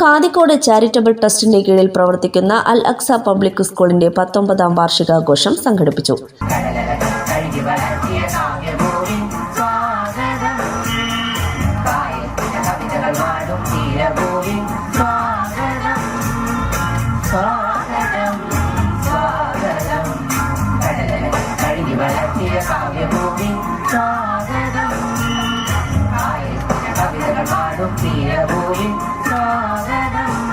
Kathikode charitable ട്രസ്റ്റിന്റെ കീഴിൽ പ്രവർത്തിക്കുന്ന അൽ അക്സ പബ്ലിക് സ്കൂളിന്റെ പത്തൊമ്പതാം വാർഷികാഘോഷം സംഘടിപ്പിച്ചു. കവിതകൾ പാടും തീരഭൂമി സ്വാഗതം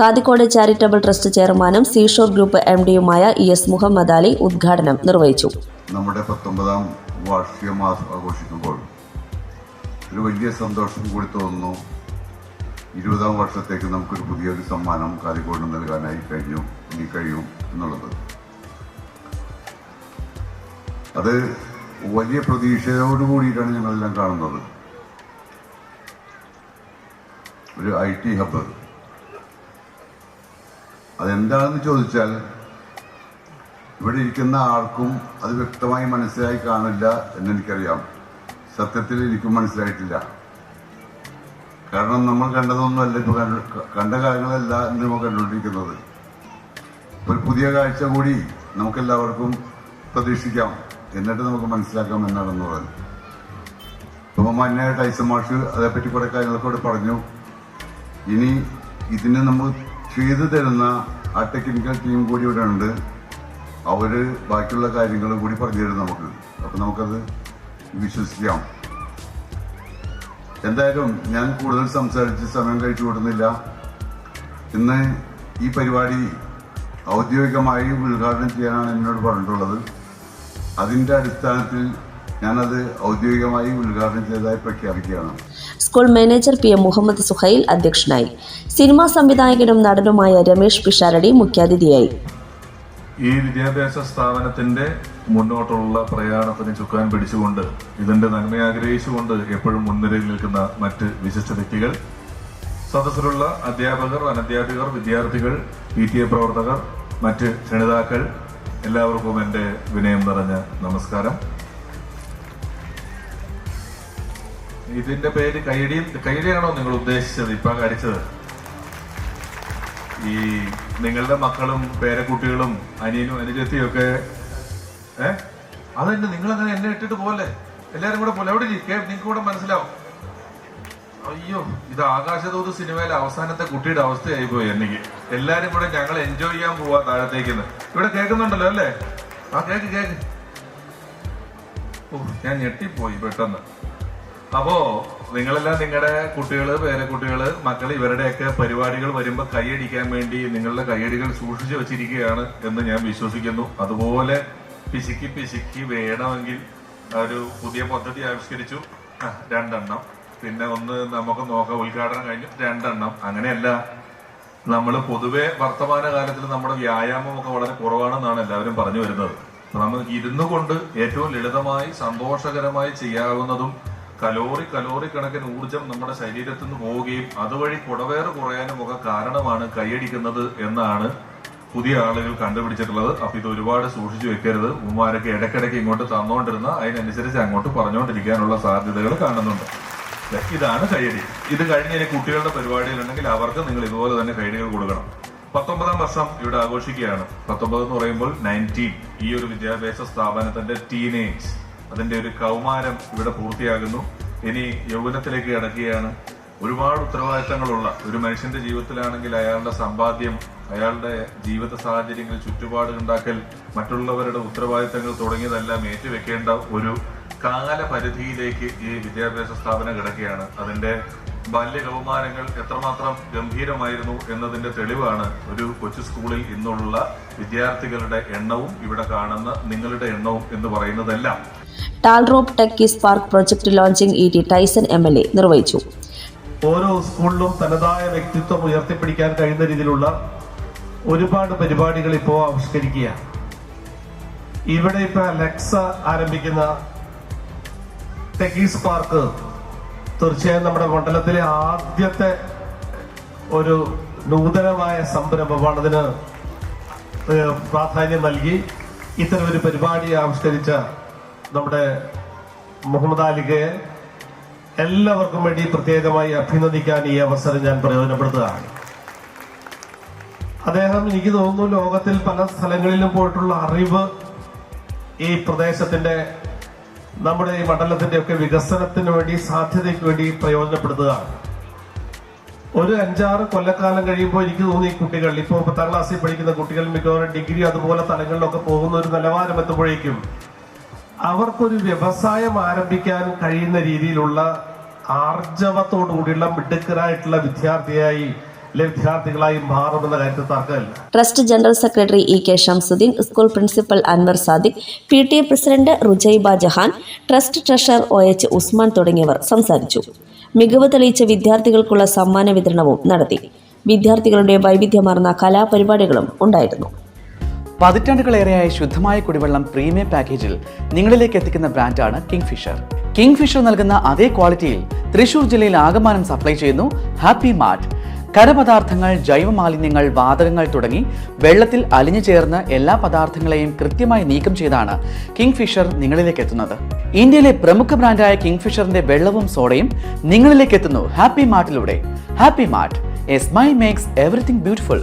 Kathikode charitable trust ചെയർമാനും സീഷോർ ഗ്രൂപ്പ് എം ഡിയുമായ ഇ എസ് മുഹമ്മദ് അലി ഉദ്ഘാടനം നിർവഹിച്ചു. നമ്മുടെ പത്തൊമ്പതാം വാർഷിക മാസം ആഘോഷിക്കുമ്പോൾ ഒരു വലിയ സന്തോഷം കൂടി തോന്നുന്നു. ഇരുപതാം വർഷത്തേക്ക് നമുക്കൊരു പുതിയൊരു സമ്മാനം കാലിക്കോട് നൽകാനായി കഴിഞ്ഞു ഇനി കഴിയും എന്നുള്ളത്. അത് വലിയ പ്രതീക്ഷയോട് കൂടിയിട്ടാണ് ഞങ്ങളെല്ലാം കാണുന്നത്. ഒരു ഐ ടി ഹബ്ബ് അതെന്താണെന്ന് ചോദിച്ചാൽ ഇവിടെ ഇരിക്കുന്ന ആർക്കും അത് വ്യക്തമായി മനസ്സിലായി കാണില്ല എന്നെനിക്കറിയാം. സത്യത്തിൽ എനിക്കും മനസ്സിലായിട്ടില്ല. കാരണം നമ്മൾ കണ്ടതൊന്നുമല്ല ഇപ്പൊ കണ്ട- കാര്യങ്ങളല്ല ഇന്ന് നമ്മൾ കണ്ടുകൊണ്ടിരിക്കുന്നത്. ഒരു പുതിയ കാഴ്ച കൂടി നമുക്കെല്ലാവർക്കും പ്രതീക്ഷിക്കാം. എന്നിട്ട് നമുക്ക് മനസ്സിലാക്കാം എന്നാണ് ഇപ്പൊ മന്നെ ടൈസൺ മാഷ് അതേപ്പറ്റി കുറെ കാര്യങ്ങളൊക്കെ ഇവിടെ പറഞ്ഞു. ഇനി ഇതിന് നമ്മൾ ചെയ്തു തരുന്ന ആ ടെക്നിക്കൽ ടീം കൂടി ഇവിടെ ഉണ്ട്. അവർ ബാക്കിയുള്ള കാര്യങ്ങളും കൂടി പറഞ്ഞു തരും നമുക്ക്. അപ്പൊ നമുക്കത് വിശ്വസിക്കാം. എന്തായാലും ഞാൻ കൂടുതൽ സംസാരിച്ച് സമയം കഴിച്ചു കൊടുക്കുന്നില്ല ഇന്ന് ഈ പരിപാടി ഔദ്യോഗികമായി ഉദ്ഘാടനം ചെയ്യാനാണ് എന്നോട് പറഞ്ഞിട്ടുള്ളത്. അതിന്റെ അടിസ്ഥാനത്തിൽ ഞാനത് ഔദ്യോഗികമായി ഉദ്ഘാടനം ചെയ്തതായി പ്രഖ്യാപിക്കുകയാണ്. School manager P M Muhammad Suhail അധ്യക്ഷനായി. സിനിമാ സംവിധായകനും നടനുമായ രമേഷ് പിഷാരടി മുഖ്യാതിഥിയായി. ഈ വിദ്യാഭ്യാസ സ്ഥാപനത്തിന്റെ മുന്നോട്ടുള്ള പ്രയാണത്തിന് ചുക്കാൻ പിടിച്ചുകൊണ്ട് ഇതിന്റെ നന്മ ആഗ്രഹിച്ചുകൊണ്ട് എപ്പോഴും മുൻനിരയിൽ നിൽക്കുന്ന മറ്റ് വിശിഷ്ട വ്യക്തികൾ സദസ്സിലുള്ള അധ്യാപകർ അനധ്യാപകർ വിദ്യാർത്ഥികൾ പി ടി എ പ്രവർത്തകർ മറ്റ് ക്ഷണിതാക്കൾ എല്ലാവർക്കും എന്റെ വിനയം നിറഞ്ഞ നമസ്കാരം. ഇതിന്റെ പേര് കൈയടി കൈയടിയാണോ നിങ്ങൾ ഉദ്ദേശിച്ചത്? ഇപ്പൊ കടിച്ചത് ഈ നിങ്ങളുടെ മക്കളും പേരക്കുട്ടികളും അനിയനും അനുജത്തിയും ഒക്കെ ഏ? അതന്നെ നിങ്ങൾ അങ്ങനെ എന്നെ ഇട്ടിട്ട് പോലെ എല്ലാരും കൂടെ പോലെ. എവിടെ ഇരിക്കേ നിങ്ങൾക്ക് കൂടെ മനസ്സിലാവും. അയ്യോ ഇത് ആകാശദൂത് സിനിമയിലെ അവസാനത്തെ കുട്ടിയുടെ അവസ്ഥയായി പോയി എനിക്ക്. എല്ലാരും കൂടെ ഞങ്ങൾ എൻജോയ് ചെയ്യാൻ പോവാ താഴത്തേക്ക് ഇവിടെ കേൾക്കുന്നുണ്ടല്ലോ അല്ലേ? ആ കേക്ക് കേക്ക്. ഓ ഞാൻ ഞെട്ടിപ്പോയി പെട്ടെന്ന്. അപ്പോ നിങ്ങളെല്ലാം നിങ്ങളുടെ കുട്ടികൾ പേരക്കുട്ടികൾ മക്കൾ ഇവരുടെയൊക്കെ പരിപാടികൾ വരുമ്പോ കൈയടിക്കാൻ വേണ്ടി നിങ്ങളുടെ കൈയടികൾ സൂക്ഷിച്ചു വെച്ചിരിക്കുകയാണ് എന്ന് ഞാൻ വിശ്വസിക്കുന്നു. അതുപോലെ പിശുക്കി പിശുക്കി വേണമെങ്കിൽ ഒരു പുതിയ പദ്ധതി ആവിഷ്കരിച്ചു. രണ്ടെണ്ണം. പിന്നെ ഒന്ന് നമുക്ക് നോക്കാം ഉദ്ഘാടനം കഴിഞ്ഞു. രണ്ടെണ്ണം. അങ്ങനെയല്ല. നമ്മൾ പൊതുവെ വർത്തമാന കാലത്തിൽ നമ്മുടെ വ്യായാമം ഒക്കെ വളരെ കുറവാണെന്നാണ് എല്ലാവരും പറഞ്ഞു വരുന്നത്. നമ്മൾ ഇരുന്നു കൊണ്ട് ഏറ്റവും ലളിതമായി സന്തോഷകരമായി ചെയ്യാവുന്നതും കലോറി കലോറി കണക്കിന് ഊർജം നമ്മുടെ ശരീരത്തിൽ നിന്ന് പോവുകയും അതുവഴി കുടവേറ് കുറയാനും ഒക്കെ കാരണമാണ് കൈയടിക്കുന്നത് എന്നാണ് പുതിയ ആളുകൾ കണ്ടുപിടിച്ചിട്ടുള്ളത്. അപ്പൊ ഇത് ഒരുപാട് സൂക്ഷിച്ചു വെക്കരുത്. ഉമ്മാരൊക്കെ ഇടയ്ക്കിടയ്ക്ക് ഇങ്ങോട്ട് തന്നുകൊണ്ടിരുന്ന അതിനനുസരിച്ച് അങ്ങോട്ട് പറഞ്ഞുകൊണ്ടിരിക്കാനുള്ള സാധ്യതകൾ കാണുന്നുണ്ട്. ഇതാണ് കൈയടി. ഇത് കഴിഞ്ഞ് ഇനി കുട്ടികളുടെ പരിപാടിയിലുണ്ടെങ്കിൽ അവർക്ക് നിങ്ങൾ ഇതുപോലെ തന്നെ കൈയടികൾ കൊടുക്കണം. പത്തൊമ്പതാം വർഷം ഇവിടെ ആഘോഷിക്കുകയാണ്. പത്തൊമ്പത് എന്ന് പറയുമ്പോൾ നയന്റീൻ ഈ ഒരു വിദ്യാഭ്യാസ സ്ഥാപനത്തിന്റെ ടീനേജ് അതിന്റെ ഒരു കൗമാരം ഇവിടെ പൂർത്തിയാകുന്നു. ഇനി യൗവനത്തിലേക്ക് കിടക്കുകയാണ്. ഒരുപാട് ഉത്തരവാദിത്തങ്ങളുള്ള ഒരു മനുഷ്യന്റെ ജീവിതത്തിലാണെങ്കിൽ അയാളുടെ സമ്പാദ്യം അയാളുടെ ജീവിത സാഹചര്യങ്ങൾ ചുറ്റുപാടുണ്ടാക്കൽ മറ്റുള്ളവരുടെ ഉത്തരവാദിത്തങ്ങൾ തുടങ്ങിയതെല്ലാം ഏറ്റുവെക്കേണ്ട ഒരു കാലപരിധിയിലേക്ക് ഈ വിദ്യാഭ്യാസ സ്ഥാപനം കിടക്കുകയാണ്. അതിന്റെ ബാല്യകൗമാരങ്ങൾ എത്രമാത്രം ഗംഭീരമായിരുന്നു എന്നതിന്റെ തെളിവാണ് ഒരു കൊച്ചു സ്കൂളിൽ ഇന്നുള്ള വിദ്യാർത്ഥികളുടെ എണ്ണവും ഇവിടെ കാണുന്ന നിങ്ങളുടെ എണ്ണവും എന്ന് പറയുന്നതെല്ലാം. Talrop techies park project launching E T Tyson M L A നിർവഹിച്ചു. ഓരോ സ്കൂളിലും തനതായ വ്യക്തിത്വം ഉയർത്തിപ്പിടിക്കാൻ കഴിയുന്ന രീതിയിലുള്ള ഒരുപാട് പരിപാടികൾ ഇപ്പോൾ ആവിഷ്കരിക്കുകയാണ്. ഇവിടെ ഇപ്പൊ ലെക്സ ആരംഭിക്കുന്ന ടെക്കീസ് പാർക്ക് തീർച്ചയായും നമ്മുടെ മണ്ഡലത്തിലെ ആദ്യത്തെ ഒരു നൂതനമായ സംരംഭമാണ് അതിന് പ്രാധാന്യം നൽകി. ഇത്തരം ഒരു പരിപാടി ആവിഷ്കരിച്ച നമ്മുടെ മുഹമ്മദ് അലിഖയെ എല്ലാവർക്കും വേണ്ടി പ്രത്യേകമായി അഭിനന്ദിക്കാൻ ഈ അവസരം ഞാൻ പ്രയോജനപ്പെടുത്തുകയാണ്. അദ്ദേഹം എനിക്ക് തോന്നുന്നു ലോകത്തിൽ പല സ്ഥലങ്ങളിലും പോയിട്ടുള്ള അറിവ് ഈ പ്രദേശത്തിന്റെ നമ്മുടെ ഈ മണ്ഡലത്തിന്റെ ഒക്കെ വികസനത്തിന് വേണ്ടി സാധ്യതയ്ക്ക് വേണ്ടി പ്രയോജനപ്പെടുത്തുകയാണ് ഒരു അഞ്ചാറ് കൊല്ലക്കാലം കഴിയുമ്പോൾ എനിക്ക് തോന്നി കുട്ടികൾ ഇപ്പോൾ പത്താം ക്ലാസ്സിൽ പഠിക്കുന്ന കുട്ടികൾ മിക്കവാറും ഡിഗ്രി അതുപോലെ തലങ്ങളിലൊക്കെ പോകുന്ന ഒരു നിലവാരം എത്തുമ്പോഴേക്കും അവർക്കൊരു വ്യവസായം ആരംഭിക്കാൻ കഴിയുന്ന രീതിയിലുള്ള ആർജവത്തോടു കൂടിയുള്ള മിടുക്കരായിട്ടുള്ള വിദ്യാർത്ഥിയായി അല്ലെ വിദ്യാർത്ഥികളായി മാറുമെന്ന കാര്യത്തിൽ തർക്കമില്ല. Trust general secretary E K Shamsuddin school principal Anwar Sadiq P T A president Rujaiba Jahan trust treasurer O H Usman തുടങ്ങിയവർ സംസാരിച്ചു. മികവ് തെളിയിച്ച വിദ്യാർത്ഥികൾക്കുള്ള സമ്മാന വിതരണവും നടത്തി. വിദ്യാർത്ഥികളുടെ വൈവിധ്യമാർന്ന കലാപരിപാടികളും ഉണ്ടായിരുന്നു. പതിറ്റാണ്ടുകളേറെയായി ശുദ്ധമായ കുടിവെള്ളം പ്രീമിയം പാക്കേജിൽ നിങ്ങളിലേക്ക് എത്തിക്കുന്ന ബ്രാൻഡാണ് കിങ് ഫിഷർ കിങ് ഫിഷർ നൽകുന്ന അതേ ക്വാളിറ്റിയിൽ തൃശൂർ ജില്ലയിൽ ആകമാനം സപ്ലൈ ചെയ്യുന്നു ഹാപ്പി മാർട്ട് കരപദാർത്ഥങ്ങൾ ജൈവമാലിന്യങ്ങൾ വാതകങ്ങൾ തുടങ്ങി വെള്ളത്തിൽ അലിഞ്ഞു ചേർന്ന എല്ലാ പദാർത്ഥങ്ങളെയും കൃത്യമായി നീക്കം ചെയ്താണ് കിങ് ഫിഷർ നിങ്ങളിലേക്ക് എത്തുന്നത്. ഇന്ത്യയിലെ പ്രമുഖ ബ്രാൻഡായ കിങ് ഫിഷറിന്റെ വെള്ളവും സോഡയും നിങ്ങളിലേക്ക് എത്തുന്നു happy മാർട്ടിലൂടെ. Happy mart a smile makes everything beautiful.